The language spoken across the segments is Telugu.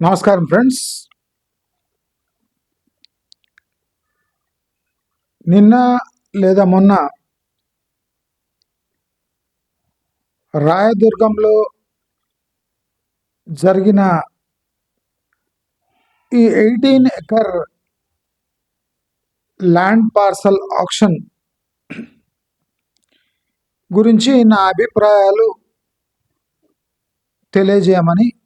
నమస్కారం ఫ్రెండ్స్. నిన్న లేదా మొన్న రాయదుర్గంలో జరిగిన ఈ eighteen acre land parcel auction గురించి నా అభిప్రాయాలు తెలియజేయమని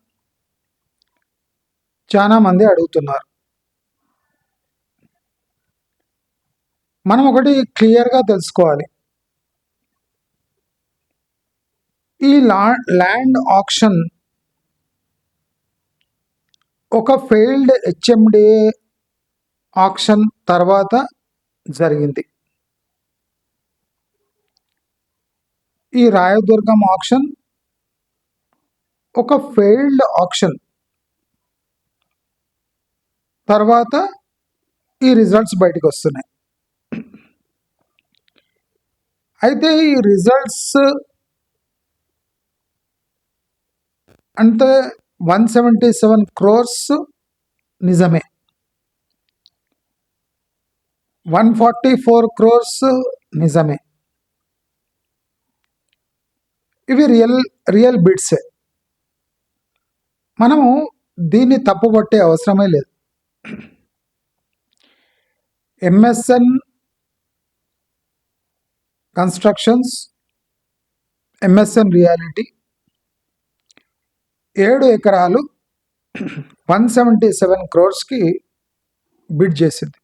చాలా మంది అడుగుతున్నారు. మనం ఒకటి క్లియర్గా తెలుసుకోవాలి. ఈ లా ల్యాండ్ ఆక్షన్ ఒక ఫెయిల్డ్ హెచ్ఎండిఏ ఆక్షన్ తర్వాత జరిగింది. ఈ రాయదుర్గం ఆక్షన్ ఒక ఫెయిల్డ్ ఆక్షన్ తర్వాత ఈ రిజల్ట్స్ బయటకు వస్తున్నాయి. అయితే ఈ రిజల్ట్స్ అంటే వన్ సెవెంటీ సెవెన్ క్రోర్స్ నిజమే. వన్ ఫార్టీ ఫోర్ క్రోర్స్ నిజమే. ఇవి రియల్ రియల్ బిడ్సే మనము దీన్ని తప్పుపట్టే అవసరమే లేదు. ఎంఎస్ఎన్ కన్స్ట్రక్షన్స్ ఎంఎస్ఎన్ రియాలిటీ ఏడు ఎకరాలు వన్ సెవెంటీ సెవెన్ క్రోర్స్కి బిడ్ చేసింది.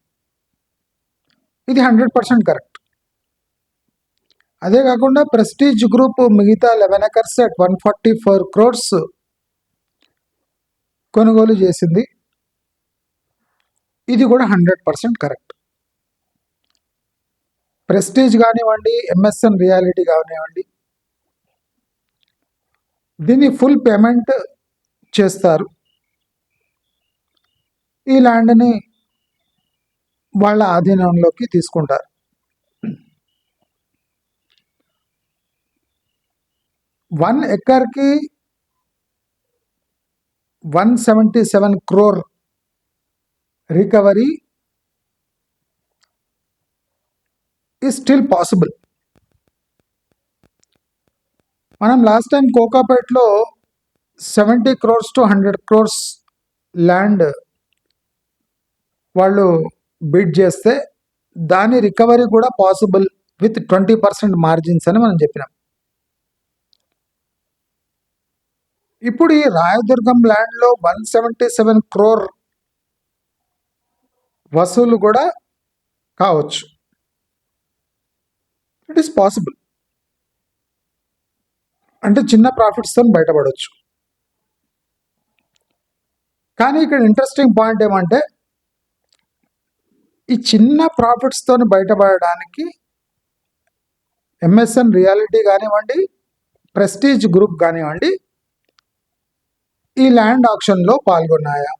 ఇది హండ్రెడ్ పర్సెంట్ కరెక్ట్ అదే కాకుండా ప్రెస్టీజ్ గ్రూప్ మిగతా eleven acres at one forty four crores కొనుగోలు చేసింది. ఇది కూడా హండ్రెడ్ పర్సెంట్ కరెక్ట్. ప్రెస్టీజ్ కానివ్వండి ఎంఎస్ఎన్ రియాలిటీ కానివ్వండి దీన్ని ఫుల్ పేమెంట్ చేస్తారు. ఈ ల్యాండ్ని వాళ్ళ ఆధీనంలోకి తీసుకుంటారు. One ఎకర్కి one seventy seven crore recovery is still possible మనం last time కోకాపేట్లో seventy crores to hundred crores land వాళ్ళు బిడ్ చేస్తే దాని రికవరీ కూడా possible with twenty percent margins అని మనం చెప్పినాం. ఇప్పుడు ఈ రాయదుర్గం ల్యాండ్లో వన్ సెవెంటీ సెవెన్ క్రోర్ వసూలు కూడా కావచ్చు. ఇట్ ఈస్ పాసిబుల్ అంటే చిన్న ప్రాఫిట్స్తో బయటపడవచ్చు కానీ ఇక్కడ ఇంట్రెస్టింగ్ పాయింట్ ఏమంటే ఈ చిన్న ప్రాఫిట్స్తో బయటపడడానికి ఎంఎస్ఎన్ రియాలిటీ కానివ్వండి ప్రెస్టీజ్ గ్రూప్ కానివ్వండి ఈ ల్యాండ్ ఆక్షన్లో పాల్గొన్నాయా?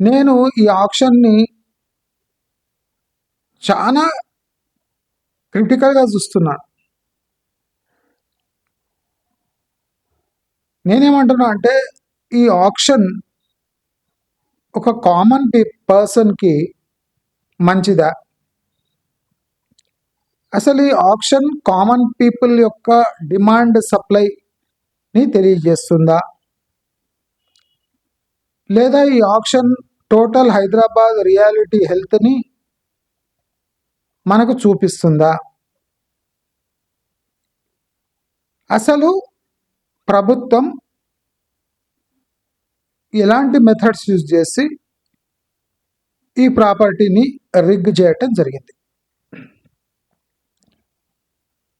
నేను ఈ ఆప్షన్ని చాలా క్రిటికల్గా చూస్తున్నాను నేనేమంటున్నా అంటే ఈ ఆప్షన్ ఒక కామన్ పీ పర్సన్కి మంచిదా? అసలు ఈ ఆప్షన్ కామన్ పీపుల్ యొక్క డిమాండ్ సప్లైని తెలియజేస్తుందా? లేదా ఈ ఆప్షన్ టోటల్ హైదరాబాద్ రియాలిటీ హెల్త్ని మనకు చూపిస్తుందా? అసలు ప్రభుత్వం ఎలాంటి మెథడ్స్ యూజ్ చేసి ఈ ప్రాపర్టీని రిగ్ చేయటం జరిగింది?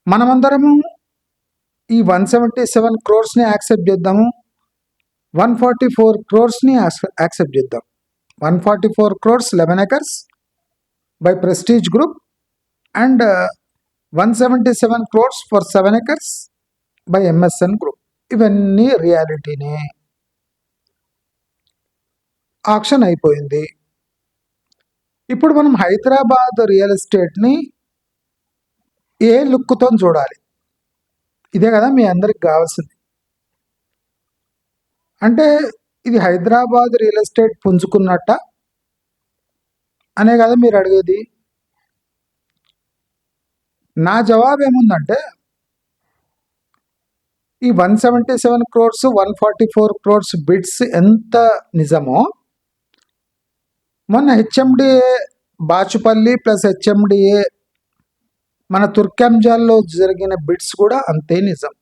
మనమందరము ఈ వన్ సెవెంటీ సెవెన్ క్రోర్స్ని యాక్సెప్ట్ చేద్దాము. వన్ ఫార్టీ ఫోర్ క్రోర్స్ని యాక్సెప్ట్ చేద్దాం. One forty four crores eleven acres by Prestige group and one seventy seven crores for seven acres by MSN group ఇవన్నీ రియాలిటీనే ఆక్షన్ అయిపోయింది. ఇప్పుడు మనం హైదరాబాద్ రియల్ ఎస్టేట్ని ఏ లుక్తో చూడాలి? ఇదే కదా మీ అందరికి కావాల్సింది. అంటే ఇది హైదరాబాద్ రియల్ ఎస్టేట్ పుంజుకున్నట్ట? అనే కదా మీరు అడిగేది. నా జవాబు ఏముందంటే ఈ one seventy seven crores one forty four crores bids ఎంత నిజమో మొన్న హెచ్ఎండిఏ బాచుపల్లి ప్లస్ హెచ్ఎండిఏ మన తుర్కంజాల్లో జరిగిన బిడ్స్ కూడా అంతే నిజం.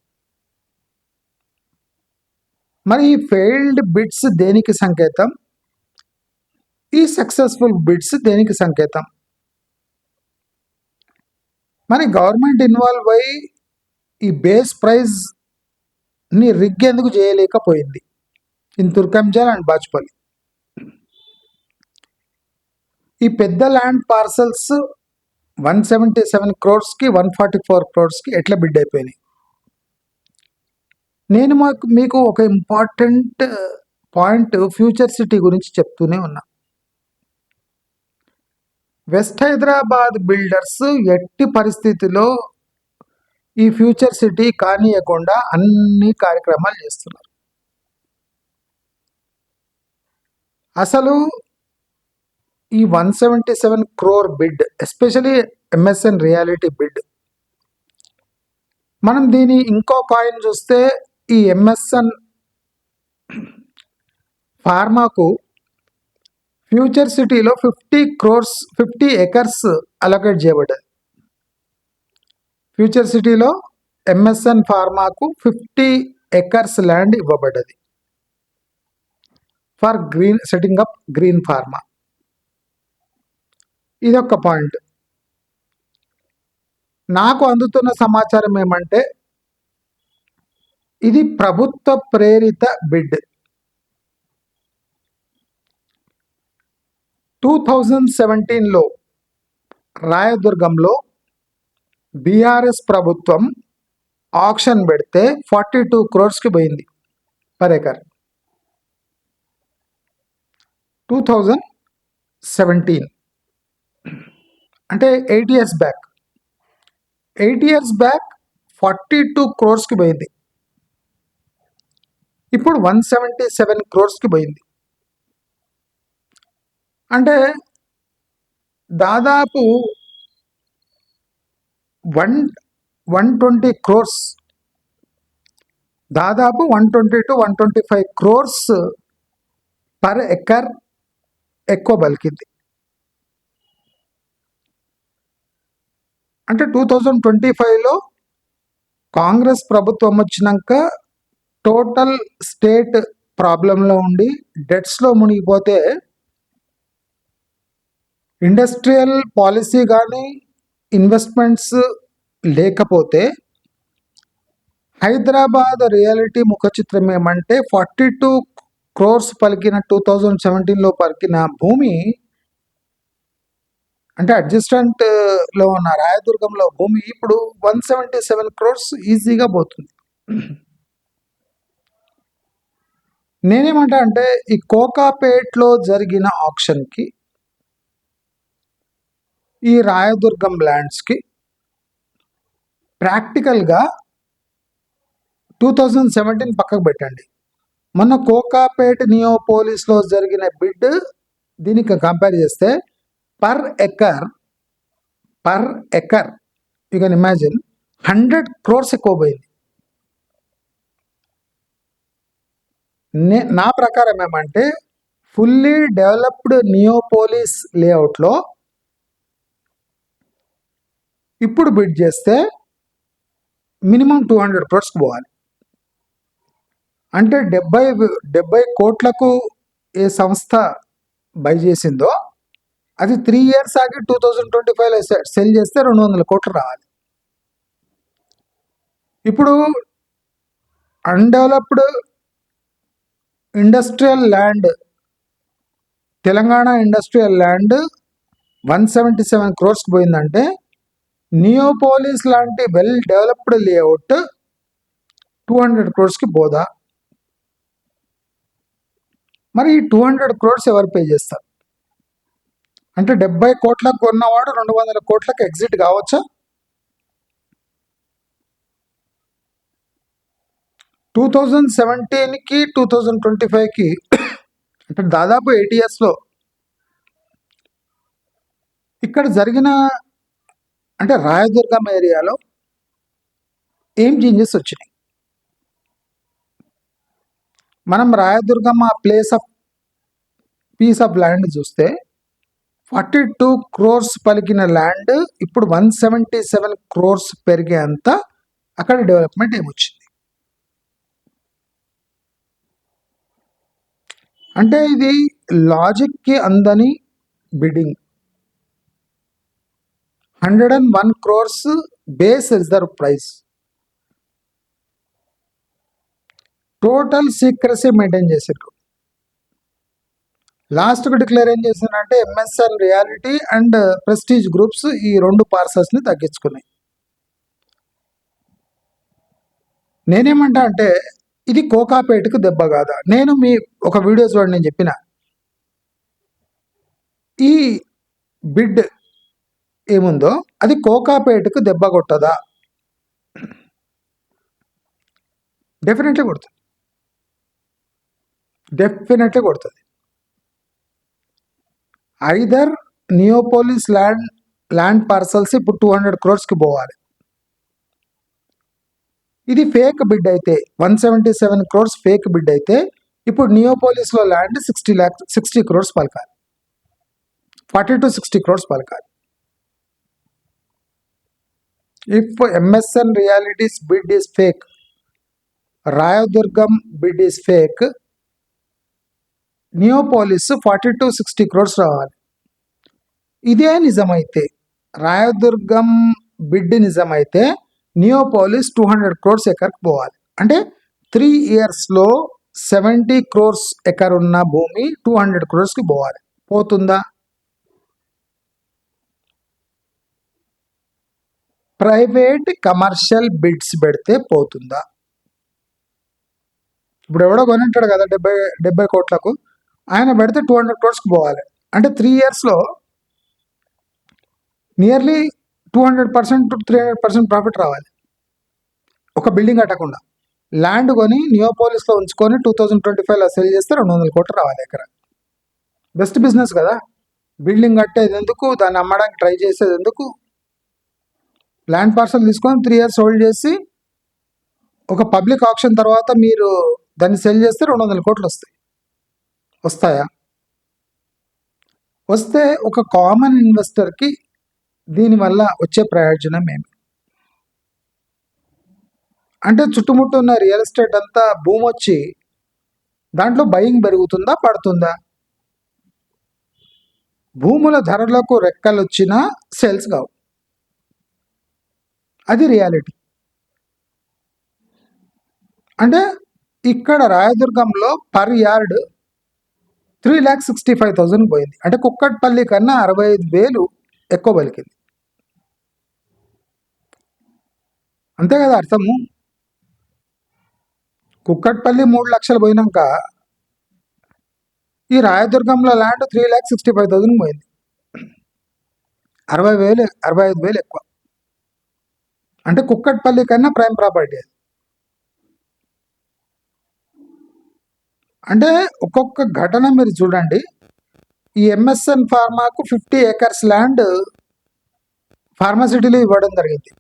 మరి ఈ ఫెయిల్డ్ బిడ్స్ దేనికి సంకేతం? ఈ సక్సెస్ఫుల్ బిడ్స్ దేనికి సంకేతం? మరి గవర్నమెంట్ ఇన్వాల్వ్ అయ్యి ఈ బేస్ ప్రైజ్ని రిగ్ ఎందుకు చేయలేకపోయింది? In Turkanjal and Bajpalli. ఈ పెద్ద land parcels one seventy seven క్రోర్స్కి one forty four క్రోర్స్కి ఎట్లా బిడ్ అయిపోయినాయి? నేను మాకు మీకు ఒక ఇంపార్టెంట్ పాయింట్ ఫ్యూచర్ సిటీ గురించి చెప్తూనే ఉన్నా. వెస్ట్ హైదరాబాద్ బిల్డర్స్ ఎట్టి పరిస్థితిలో ఈ ఫ్యూచర్ సిటీ కానియకుండా అన్ని కార్యక్రమాలు చేస్తున్నారు. అసలు ఈ one seventy seven crore bid especially MSN reality bid మనం దీని ఇంకో కాయిన్ చూస్తే ఈ ఎంఎస్ఎన్ ఫార్మాకు ఫ్యూచర్ సిటీలో fifty crores fifty acres allocate చేయబడ్డది future సిటీలో ఎంఎస్ఎన్ ఫార్మాకు fifty acres land ఇవ్వబడ్డది. For green setting up green pharma. ఇదొక పాయింట్. నాకు అందుతున్న సమాచారం ఏమంటే ఇది ప్రభుత్వ ప్రేరిత బిడ్. టూ థౌజండ్ సెవెంటీన్లో రాయదుర్గంలో బీఆర్ఎస్ ప్రభుత్వం ఆక్షన్ పెడితే ఫార్టీ టూ క్రోర్స్కి పోయింది per acre two thousand seventeen. అంటే eight years back. Eight years back forty two క్రోర్స్కి పోయింది. ఇప్పుడు వన్ సెవెంటీ సెవెన్ క్రోర్స్కి పోయింది. అంటే దాదాపు వన్ వన్ ట్వంటీ క్రోర్స్ దాదాపు one twenty two one twenty five crores per acre ఎక్కువ బలికింది. అంటే టూ థౌజండ్ ట్వంటీ ఫైవ్లో కాంగ్రెస్ ప్రభుత్వం వచ్చినాక టోటల్ స్టేట్ ప్రాబ్లంలో ఉండి డెట్స్లో మునిగిపోతే ఇండస్ట్రియల్ పాలసీ కానీ ఇన్వెస్ట్మెంట్స్ లేకపోతే హైదరాబాద్ రియాలిటీ ముఖ చిత్రం ఏమంటే ఫార్టీ టూ క్రోర్స్ పలికిన టూ థౌజండ్ సెవెంటీన్లో పలికిన భూమి అంటే అడ్జస్టెంట్లో ఉన్న రాయదుర్గంలో భూమి ఇప్పుడు వన్ సెవెంటీ సెవెన్ క్రోర్స్ ఈజీగా పోతుంది. నేనేమంటా అంటే ఈ కోకాపేట్లో జరిగిన ఆప్షన్కి ఈ రాయదుర్గం ల్యాండ్స్కి ప్రాక్టికల్గా టూ థౌజండ్ సెవెంటీన్ పక్కకు పెట్టండి. మొన్న కోకాపేట్ నియోపోలిస్లో జరిగిన బిడ్ దీనికి కంపేర్ చేస్తే per acre per acre you can imagine hundred crores ఎక్కువ పోయింది. నే నా ప్రకారం ఏమంటే ఫుల్లీ డెవలప్డ్ నియోపోలిస్ లేఅవుట్లో ఇప్పుడు బిడ్ చేస్తే మినిమం టూ హండ్రెడ్ క్రోడ్స్కి పోవాలి. అంటే డెబ్బై డెబ్బై కోట్లకు ఏ సంస్థ బై చేసిందో అది త్రీ ఇయర్స్ ఆగి టూ థౌజండ్ ట్వంటీ ఫైవ్లో సెల్ చేస్తే రెండు వందల కోట్లు రావాలి. ఇప్పుడు undeveloped industrial land Telangana industrial land one seventy seven క్రోర్స్కి పోయిందంటే నియోపోలిస్ లాంటి well developed layout two hundred క్రోర్స్కి పోదా? మరి ఈ టూ హండ్రెడ్ క్రోర్స్ ఎవరు పే చేస్తారు? అంటే డెబ్బై కోట్లకు కొన్నవాడు రెండు వందల కోట్లకు ఎగ్జిట్ కావచ్చా? టూ థౌజండ్ సెవెంటీన్కి టూ థౌజండ్ ట్వంటీ ఫైవ్కి అంటే దాదాపు ఎయిట్ ఇయర్స్లో ఇక్కడ జరిగిన అంటే రాయదుర్గం ఏరియాలో ఏం చేంజెస్ వచ్చినాయి? మనం రాయదుర్గం ఆ place of piece of land చూస్తే ఫార్టీ టూ క్రోర్స్ పలికిన ల్యాండ్ ఇప్పుడు వన్ సెవెంటీ సెవెన్ క్రోర్స్ పెరిగే అంత అక్కడ డెవలప్మెంట్ ఏమొచ్చింది? అంటే ఇది లాజిక్కి అందని bidding. Hundred and one crores base reserve price. Total secrecy maintain చేసారు లాస్ట్కి డిక్లేర్ ఏం చేసిందంటే MSN reality and Prestige groups ఈ రెండు పార్సల్స్ని తగ్గించుకున్నాయి. నేనేమంటా అంటే ఇది కోకాపేటకు దెబ్బ కాదా? నేను మీ ఒక వీడియో చూడండి నేను చెప్పిన. ఈ బిడ్ ఏముందో అది కోకాపేటకు దెబ్బ కొట్టదా? డెఫినెట్లీ కొడుతుంది. డెఫినెట్లీ కొడుతుంది. Either Neopolis land land parcels ఇప్పుడు టూ హండ్రెడ్ క్రోర్స్కి పోవాలి. ఇది ఫేక్ బిడ్ అయితే one seventy seven crores fake bid అయితే ఇప్పుడు నియోపోలిస్లో land sixty lakh sixty crores పలకాలి. ఫార్టీ టు సిక్స్టీ క్రోర్స్ పలకాలి if MSN realities bid is fake Rayadurgam bid is fake Neopolis forty to sixty crores రావాలి. ఇదే నిజమైతే రాయదుర్గం బిడ్ నిజమైతే నియోపోలిస్ టూ హండ్రెడ్ క్రోర్స్ ఎకర్కి పోవాలి. అంటే త్రీ ఇయర్స్లో సెవెంటీ క్రోర్స్ ఎకర్ ఉన్న భూమి టూ హండ్రెడ్ క్రోర్స్కి పోవాలి. పోతుందా? ప్రైవేట్ కమర్షియల్ బిడ్స్ పెడితే పోతుందా? ఇప్పుడు ఎవడో కొనింటాడు కదా డెబ్బై డెబ్బై కోట్లకు. ఆయన పెడితే టూ హండ్రెడ్ క్రోర్స్కి పోవాలి. అంటే త్రీ ఇయర్స్లో nearly two hundred percent three hundred percent profit రావాలి. ఒక బిల్డింగ్ కట్టకుండా. ల్యాండ్ కొని నియోపోలిస్లో ఉంచుకొని టూ థౌజండ్ ట్వంటీ ఫైవ్లో సెల్ చేస్తే రెండు వందల కోట్లు రావాలి ఎకర. బెస్ట్ బిజినెస్ కదా. బిల్డింగ్ కట్టేది ఎందుకు దాన్ని అమ్మడానికి ట్రై చేసేది ఎందుకు ల్యాండ్ పార్సల్ తీసుకొని త్రీ ఇయర్స్ హోల్డ్ చేసి ఒక పబ్లిక్ ఆప్షన్ తర్వాత మీరు దాన్ని సెల్ చేస్తే రెండు వందల కోట్లు వస్తాయి. వస్తాయా? వస్తే ఒక కామన్ ఇన్వెస్టర్కి దీనివల్ల వచ్చే ప్రయోజనం ఏమి? అంటే చుట్టుముట్టు ఉన్న రియల్ ఎస్టేట్ అంతా భూమి వచ్చి దాంట్లో బయింగ్ పెరుగుతుందా పడుతుందా? భూముల ధరలకు రెక్కలు వచ్చినా సేల్స్ కావు. అది రియాలిటీ. అంటే ఇక్కడ రాయదుర్గంలో per yard three lakh sixty five thousand పోయింది. అంటే కుక్కట్పల్లి కన్నా అరవై ఐదు వేలు ఎక్కువ పలికింది. అంతే కదా అర్థము? కుక్కట్పల్లి మూడు లక్షలు పోయినాక ఈ రాయదుర్గంలో land three lakh sixty five thousand పోయింది. అరవై వేలు అరవై ఐదు వేలు ఎక్కువ. అంటే కుక్కట్పల్లి కన్నా ప్రైమ్ ప్రాపర్టీ అది. అంటే ఒక్కొక్క ఘటన మీరు చూడండి. ఈ ఎంఎస్ఎన్ ఫార్మాకు ఫిఫ్టీ ఏకర్స్ ల్యాండ్ ఫార్మాసిటీలో ఇవ్వడం జరిగింది.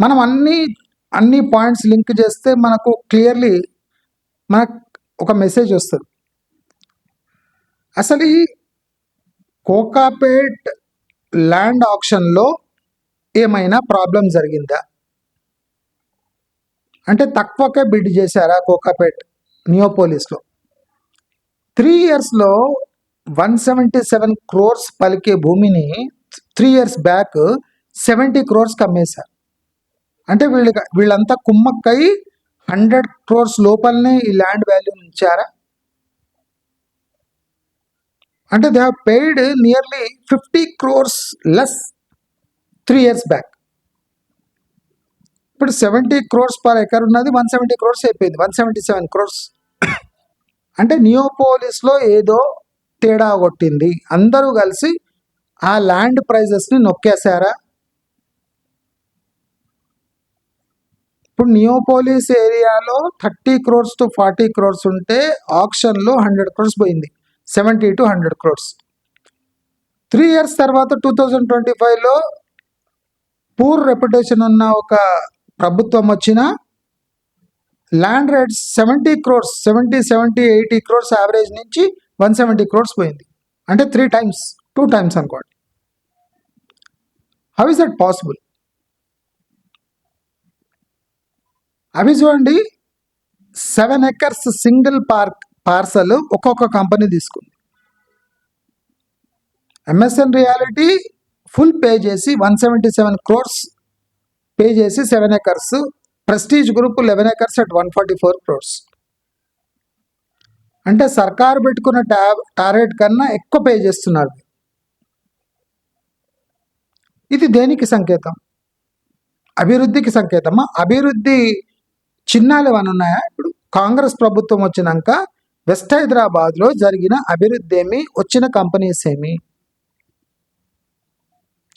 మనం అన్ని అన్ని పాయింట్స్ లింక్ చేస్తే మనకు క్లియర్లీ మనకు ఒక మెసేజ్ వస్తుంది. అసలు ఈ కోకాపేట్ ల్యాండ్ ఆప్షన్లో ఏమైనా ప్రాబ్లం జరిగిందా? అంటే తక్కువకే బిడ్ చేశారా కోకాపేట్ నియోపోలిస్లో? త్రీ ఇయర్స్లో వన్ సెవెంటీ సెవెన్ క్రోర్స్ పలికే భూమిని త్రీ ఇయర్స్ బ్యాక్ సెవెంటీ క్రోర్స్కి అమ్మేశారు. అంటే వీళ్ళ వీళ్ళంతా కుమ్మక్కై హండ్రెడ్ క్రోర్స్ లోపలనే ఈ ల్యాండ్ వాల్యూ ఉంచారా? అంటే they have paid nearly fifty crores less three years back. ఇప్పుడు సెవెంటీ క్రోర్స్ పర్ ఎకర్ ఉన్నది వన్ సెవెంటీ క్రోర్స్ అయిపోయింది వన్ సెవెంటీ సెవెన్ క్రోర్స్. అంటే నియోపోలిస్లో ఏదో తేడా కొట్టింది. అందరూ కలిసి ఆ ల్యాండ్ ప్రైజెస్ని నొక్కేశారా? ఇప్పుడు నియోపోలిస్ ఏరియాలో thirty crores to forty crores ఉంటే ఆప్షన్లో హండ్రెడ్ క్రోర్స్ పోయింది. Seventy to hundred crores. Three years తర్వాత టూ థౌజండ్ ట్వంటీ ఫైవ్లో పూర్ రెప్యుటేషన్ ఉన్న ఒక ప్రభుత్వం వచ్చిన land rates seventy crores seventy seventy eighty crores average నుంచి వన్ సెవెంటీ క్రోర్స్ పోయింది. అంటే త్రీ టైమ్స్ టూ టైమ్స్ అనుకోండి. How is that possible? అవి చూడండి. Seven acres single park parcel ఒక్కొక్క కంపెనీ తీసుకుంది. ఎంఎస్ఎన్ రియాలిటీ ఫుల్ పే చేసి one seventy seven crores pay చేసి seven acres. Prestige group eleven acres at one forty four crores. అంటే సర్కారు పెట్టుకున్న టా టార్గెట్ కన్నా ఎక్కువ పే చేస్తున్నారు. ఇది దేనికి సంకేతం? అభివృద్ధికి సంకేతమా? అభివృద్ధి చిన్నాలు ఏమైనా ఉన్నాయా? ఇప్పుడు కాంగ్రెస్ ప్రభుత్వం వచ్చినాక వెస్ట్ హైదరాబాద్లో జరిగిన అభివృద్ధి ఏమి? వచ్చిన కంపెనీస్ ఏమి?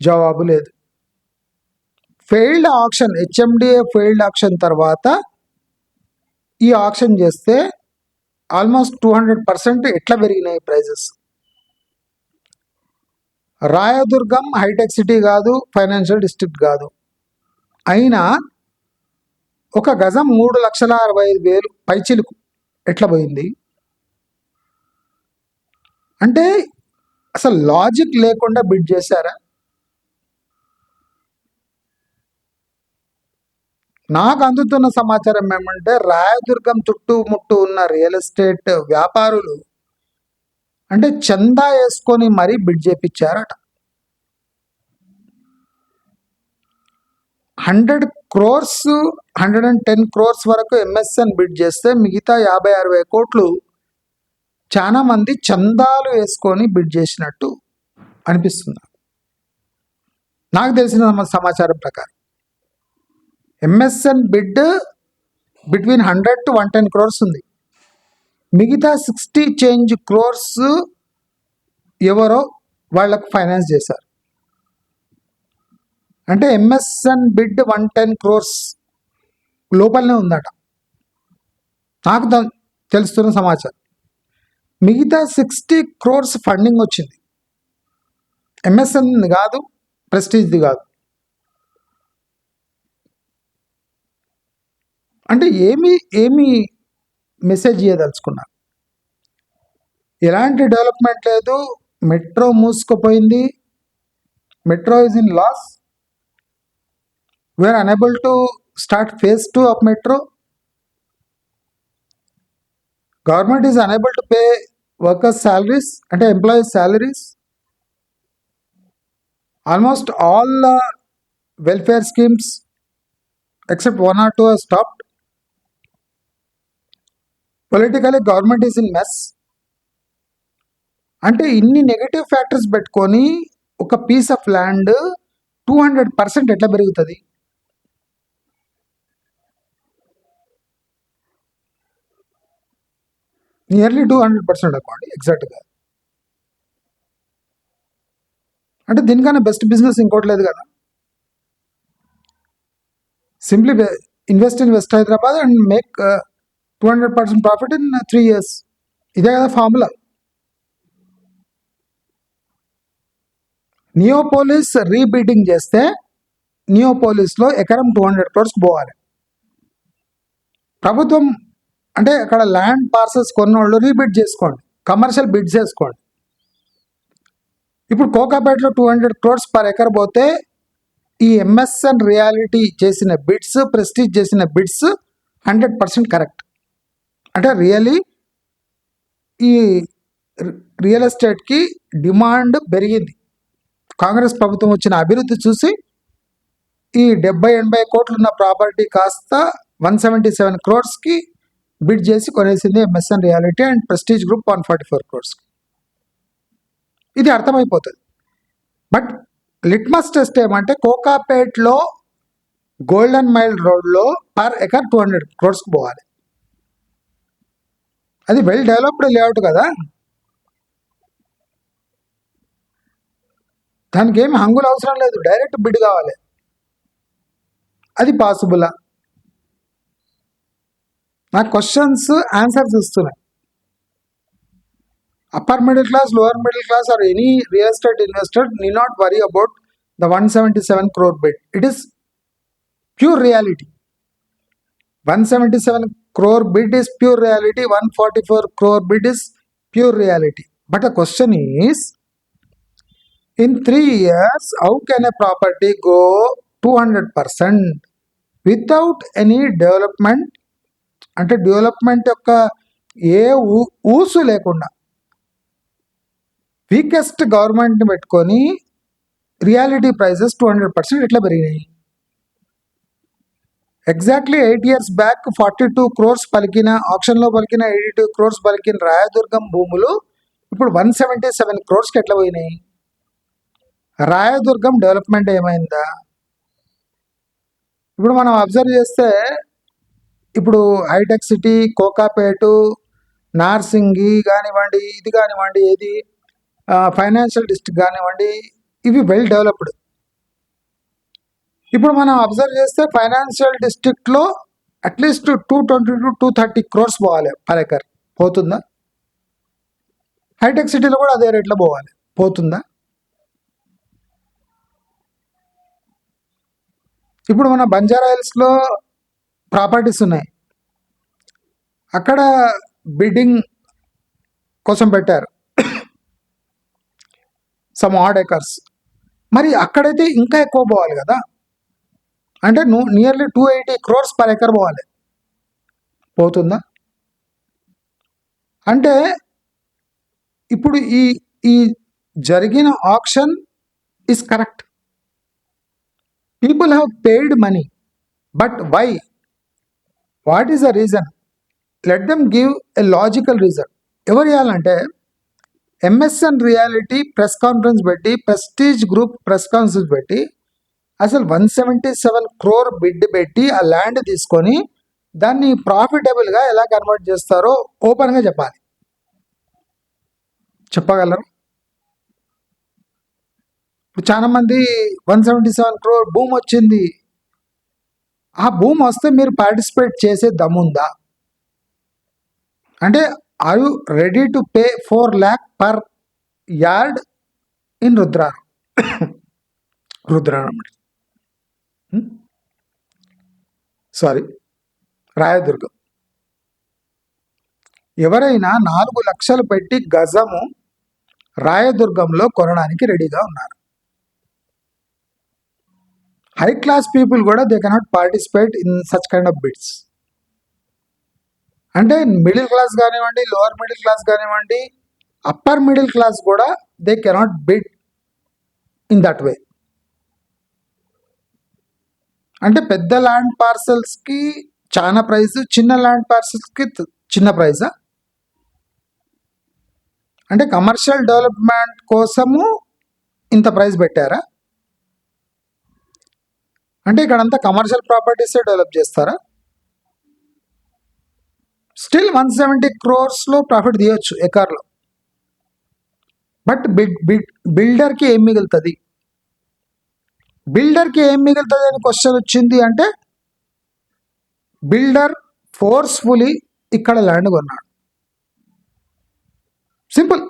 జవాబు లేదు. Failed option HMDA failed option తర్వాత ఈ ఆప్షన్ చేస్తే ఆల్మోస్ట్ టూ హండ్రెడ్ పర్సెంట్ ఎట్లా పెరిగినాయి ప్రైజెస్? రాయదుర్గం హైటెక్ సిటీ కాదు ఫైనాన్షియల్ డిస్ట్రిక్ట్ కాదు. అయినా ఒక గజం మూడు లక్షల అరవై ఐదు వేలు పైచిలుకు ఎట్లా పోయింది? అంటే అసలు లాజిక్ లేకుండా బిడ్ చేశారా? నాకు అందుతున్న సమాచారం ఏమంటే రాయదుర్గం చుట్టుముట్టు ఉన్న రియల్ ఎస్టేట్ వ్యాపారులు అంటే చందా వేసుకొని మరీ bid చేపించారట. Hundred crores hundred and ten crores వరకు ఎంఎస్ఎన్ బిడ్ చేస్తే మిగతా యాభై అరవై కోట్లు చాలామంది చందాలు వేసుకొని బిడ్ చేసినట్టు అనిపిస్తుంది. నాకు తెలిసిన సమాచారం ప్రకారం MSN bid between hundred to one ten crores ఉంది. మిగతా సిక్స్టీ చేంజ్ క్రోర్స్ ఎవరో వాళ్ళకు ఫైనాన్స్ చేశారు. అంటే MSN bid one ten crores లోపలనే ఉందట. నాకు తెలుస్తున్న సమాచారం. మిగతా సిక్స్టీ క్రోర్స్ ఫండింగ్ వచ్చింది. ఎంఎస్ఎన్ కాదు ప్రెస్టీజ్ది కాదు. అంటే ఏమి ఏమి మెసేజ్ ఇవ్వదలుచుకున్నారు ఎలాంటి డెవలప్మెంట్ లేదు. Metro మూసుకుపోయింది. Metro is in loss we are unable to start phase two of metro government unable unable to pay workers salaries అంటే salaries. Salaries almost all welfare schemes except one or two or stopped. Politically government is in mess అంటే ఇన్ని నెగటివ్ ఫ్యాక్టర్స్ పెట్టుకొని ఒక piece of land two hundred percent ఎట్లా పెరుగుతుంది? నియర్లీ టూ హండ్రెడ్ పర్సెంట్ అనుకోండి ఎగ్జాక్ట్గా అంటే దీనికన్నా బెస్ట్ బిజినెస్ ఇంకోటి లేదు కదా. Simply invest in west Hyderabad and make two hundred percent profit in three years ఇదే కదా ఫార్ములా నియోపోలిస్ రీబీటింగ్ చేస్తే నియోపోలిస్లో ఎకరం టూ హండ్రెడ్ క్రోర్స్కి పోవాలి. ప్రభుత్వం అంటే అక్కడ ల్యాండ్ పార్సల్స్ కొన్నోళ్ళు రీబిడ్ చేసుకోండి. కమర్షియల్ బిడ్స్ చేసుకోండి. ఇప్పుడు కోకాపేటలో two hundred crores per acre పోతే ఈ ఎంఎస్ఎన్ రియాలిటీ చేసిన బిడ్స్ ప్రెస్టీజ్ చేసిన బిడ్స్ హండ్రెడ్ పర్సెంట్ కరెక్ట్ అంటే రియలీ ఈ రియల్ ఎస్టేట్కి డిమాండ్ పెరిగింది. కాంగ్రెస్ ప్రభుత్వం వచ్చిన అభివృద్ధి చూసి ఈ డెబ్బై ఎనభై కోట్లున్న ప్రాపర్టీ కాస్త వన్ సెవెంటీ సెవెన్ క్రోర్స్కి బిడ్ చేసి కొనేసింది MSN reality and Prestige group one forty four crores ఇది అర్థమైపోతుంది. బట్ లిట్మస్ టెస్ట్ ఏమంటే కోకాపేట్లో గోల్డెన్ మైల్ రోడ్లో పర్ ఎకర్ టూ హండ్రెడ్ క్రోర్స్కి పోవాలి. అది వెల్ డెవలప్డ్ లేఅవుట్ కదా. దానికి ఏమి హంగులు అవసరం లేదు. డైరెక్ట్ బిడ్ కావాలి. అది పాసిబులా నా క్వశ్చన్స్ ఆన్సర్స్ ఇస్తున్నాయి upper middle class lower middle class or any real estate investor need not worry about the one seventy seven crore bid it is pure reality one seventy seven crore bid is pure reality 144 crore bid is pure reality but the question is in 3 years how can a property go 200% without any development అంటే డెవలప్మెంట్ యొక్క ఏ ఊ- ఊసు లేకుండా వీకెస్ట్ గవర్నమెంట్ని పెట్టుకొని reality prices two hundred percent ఎట్లా పెరిగినాయి. Exactly eight years back forty two crores పలికిన ఆప్షన్లో పలికిన ఎయిటీ టూ క్రోర్స్ పలికిన రాయదుర్గం భూములు ఇప్పుడు వన్ సెవెంటీ సెవెన్ క్రోర్స్కి ఎట్లా పోయినాయి? రాయదుర్గం డెవలప్మెంట్ ఏమైందా? ఇప్పుడు మనం అబ్జర్వ్ చేస్తే ఇప్పుడు హైటెక్ సిటీ కోకాపేటు నార్సింగి కానివ్వండి ఇది కానివ్వండి ఏది ఫైనాన్షియల్ డిస్ట్రిక్ట్ కానివ్వండి ఇవి వెల్ డెవలప్డ్ ఇప్పుడు మనం అబ్జర్వ్ చేస్తే ఫైనాన్షియల్ డిస్ట్రిక్ట్లో at least two twenty to two thirty crores పోవాలి పర్ ఎకర్ పోతుందా? హైటెక్ సిటీలో కూడా అదే రేట్లో పోవాలి. పోతుందా? ఇప్పుడు మన బంజారా హిల్స్లో ప్రాపర్టీస్ ఉన్నాయి. అక్కడ బిడ్డింగ్ కోసం పెట్టారు. సమ్ ఆడ్ ఎకర్స్ మరి అక్కడైతే ఇంకా ఎక్కువ పోవాలి కదా? అంటే nearly two eighty crores per acre పోవాలి. పోతుందా? అంటే ఇప్పుడు ఈ ఈ జరిగిన auction is correct people have paid money but why what is the reason? Let them give a logical reason. ఎవరు ఇవ్వాలంటే ఎంఎస్ఎన్ రియాలిటీ ప్రెస్ కాన్ఫరెన్స్ పెట్టి ప్రెస్టీజ్ గ్రూప్ ప్రెస్ కాన్ఫరెన్స్ పెట్టి అసలు one seventy seven crore bid పెట్టి ఆ ల్యాండ్ తీసుకొని దాన్ని ప్రాఫిటబుల్గా ఎలా కన్వర్ట్ చేస్తారో ఓపెన్గా చెప్పాలి. చెప్పగలరు? ఇప్పుడు చాలామంది వన్ సెవెంటీ సెవెన్ క్రోర్ భూమి వచ్చింది. ఆ భూమి వస్తే మీరు పార్టిసిపేట్ చేసే దమ్ముందా అంటే are you ready to pay four lakh per yard in Rudraram Rudraram sorry Rayadurgam ఎవరైనా నాలుగు లక్షలు పెట్టి గజము రాయదుర్గంలో కొనడానికి రెడీగా ఉన్నారు. హై క్లాస్ పీపుల్ కూడా they cannot participate in such kind of bids అంటే మిడిల్ క్లాస్ కానివ్వండి లోవర్ మిడిల్ క్లాస్ కానివ్వండి అప్పర్ మిడిల్ క్లాస్ కూడా they cannot bid in that way అంటే పెద్ద ల్యాండ్ పార్సల్స్కి చాలా ప్రైస్ చిన్న ల్యాండ్ పార్సల్స్కి చిన్న ప్రైజా అంటే కమర్షియల్ డెవలప్మెంట్ కోసము ఇంత ప్రైస్ పెట్టారా? అంటే ఇక్కడంతా కమర్షియల్ ప్రాపర్టీసే డెవలప్ చేస్తారా? స్టిల్ వన్ సెవెంటీ క్రోర్స్లో ప్రాఫిట్ తీయొచ్చు ఎకర్లో. బట్ బిడ్ బిడ్ బిల్డర్కి ఏం మిగులుతుంది? బిల్డర్కి ఏం మిగులుతుంది అని క్వశ్చన్ వచ్చింది అంటే బిల్డర్ ఫోర్స్ఫుల్లీ ఇక్కడ ల్యాండ్ కొన్నాడు. సింపుల్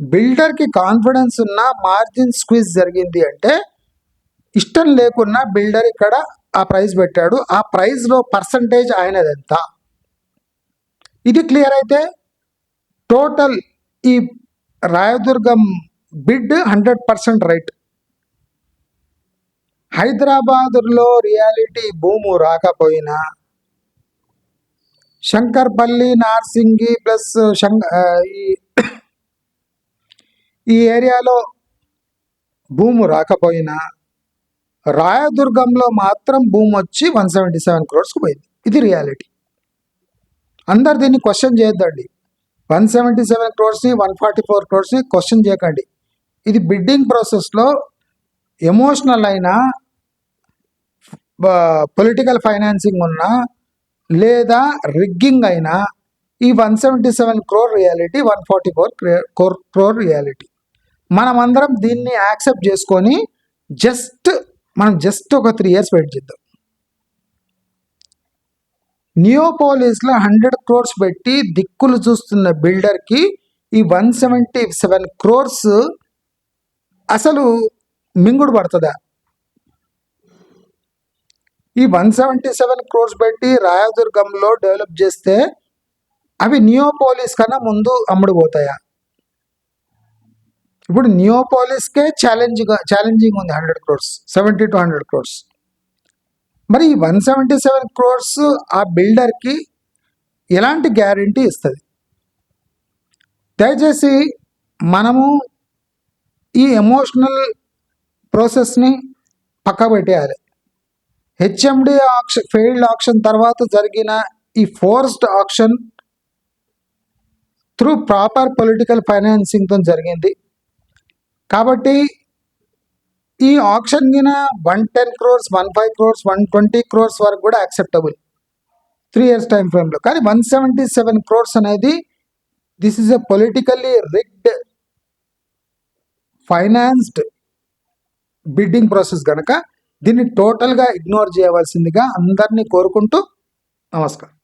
బిల్డర్కి కాన్ఫిడెన్స్ ఉన్న మార్జిన్ స్క్వీజ్ జరిగింది అంటే ఇష్టం లేకున్నా బిల్డర్ ఇక్కడ ఆ ప్రైస్ పెట్టాడు. ఆ ప్రైస్లో పర్సంటేజ్ ఆయనది ఎంత ఇది క్లియర్ అయితే టోటల్ ఈ Rayadurgam bid hundred percent right. హైదరాబాదులో రియాలిటీ భూము రాకపోయినా శంకర్పల్లి నార్సింగి ప్లస్ శంక ఈ ఈ ఏరియాలో భూము రాకపోయినా రాయదుర్గంలో మాత్రం భూమి వచ్చి వన్ సెవెంటీ సెవెన్ క్రోర్స్కి పోయింది. ఇది రియాలిటీ అందరు దీన్ని క్వశ్చన్ చేయొద్దండి. వన్ సెవెంటీ సెవెన్ క్రోర్స్ని వన్ ఫార్టీ ఫోర్ క్రోర్స్ని క్వశ్చన్ చేయకండి. ఇది బిడ్డింగ్ ప్రాసెస్లో ఎమోషనల్ అయినా పొలిటికల్ ఫైనాన్సింగ్ ఉన్నా లేదా రిగ్గింగ్ అయినా ఈ one seventy seven crore reality one forty four crore crore reality మనమందరం దీన్ని యాక్సెప్ట్ చేసుకొని జస్ట్ మనం జస్ట్ ఒక త్రీ ఇయర్స్ వెయిట్ చేద్దాం. నియోపోలిస్లో హండ్రెడ్ క్రోర్స్ పెట్టి దిక్కులు చూస్తున్న బిల్డర్కి ఈ వన్ సెవెంటీ సెవెన్ క్రోర్స్ అసలు మింగుడు పడుతుందా? ఈ వన్ సెవెంటీ సెవెన్ క్రోర్స్ పెట్టి రాయదుర్గంలో డెవలప్ చేస్తే అవి నియోపోలిస్ కన్నా ముందు అమ్ముడుపోతాయా ఇప్పుడు నియోపోలిస్కే ఛాలెంజ్గా ఛాలెంజింగ్ ఉంది hundred crores seventy to hundred crores మరి ఈ వన్ సెవెంటీ సెవెన్ క్రోర్స్ ఆ బిల్డర్కి ఎలాంటి గ్యారంటీ ఇస్తుంది? దయచేసి మనము ఈ ఎమోషనల్ ప్రాసెస్ని పక్కబెట్టేయాలి హెచ్ఎండి ఆక్షన్ ఫెయిల్డ్ ఆక్షన్ తర్వాత జరిగిన ఈ forced auction through proper political ఫైనాన్సింగ్తో జరిగింది. కాబట్టి ఈ ఆప్షన్ కింద one ten crores one five crores one twenty crores వరకు కూడా యాక్సెప్టబుల్. త్రీ ఇయర్స్ టైం ఫ్రేమ్లో. కానీ వన్ సెవెంటీ సెవెన్ క్రోర్స్ అనేది this is a politically rigged financed bidding process కనుక దీన్ని టోటల్గా ఇగ్నోర్ చేయవలసిందిగా అందరినీ కోరుకుంటూ నమస్కారం.